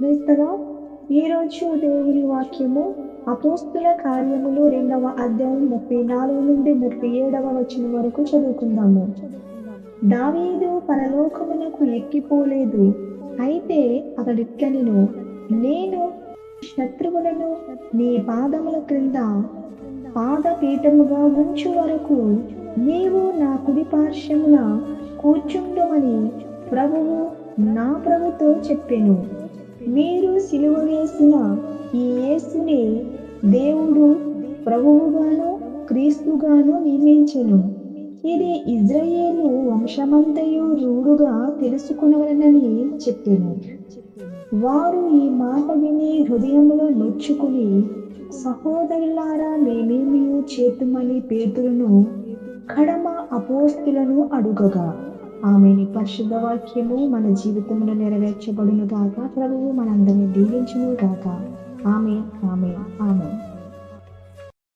క్రైస్తవ ఈరోజు దేవుని వాక్యము అపోస్తుల కార్యములు రెండవ అధ్యాయం ముప్పై నాలుగు నుండి ముప్పై ఏడవ వచనం వరకు చదువుకుందాము. దావీదు పరలోకమునకు ఎక్కిపోలేదు. అయితే అతడిట్లనెను నేను శత్రువులను నీ పాదముల క్రింద పాదపీఠముగా ఉంచు వరకు నీవు నా కుడి పార్శ్వమున కూర్చుండమని ప్రభువు నా ప్రభుతో చెప్పాను. సిలువ వేసిన ఈ యేసుని దేవుడు ప్రభువుగాను క్రీస్తుగాను నియమించెను. ఇది ఇజ్రాయేలు వంశమంతయు రూఢుగా తెలుసుకునవలనని చెప్పాను. వారు ఈ మాట విని హృదయంలో నొచ్చుకుని సహోదరులారా మేమేమియు చేతుమని పేతులను కడమ అపోస్తులను అడుగగా ఆమెని. పరిశుద్ధ వాక్యము మన జీవితంలో నెరవేర్చబడును గాక ప్రభువు మనందరినీ దీవించును గాక ఆమె ఆమె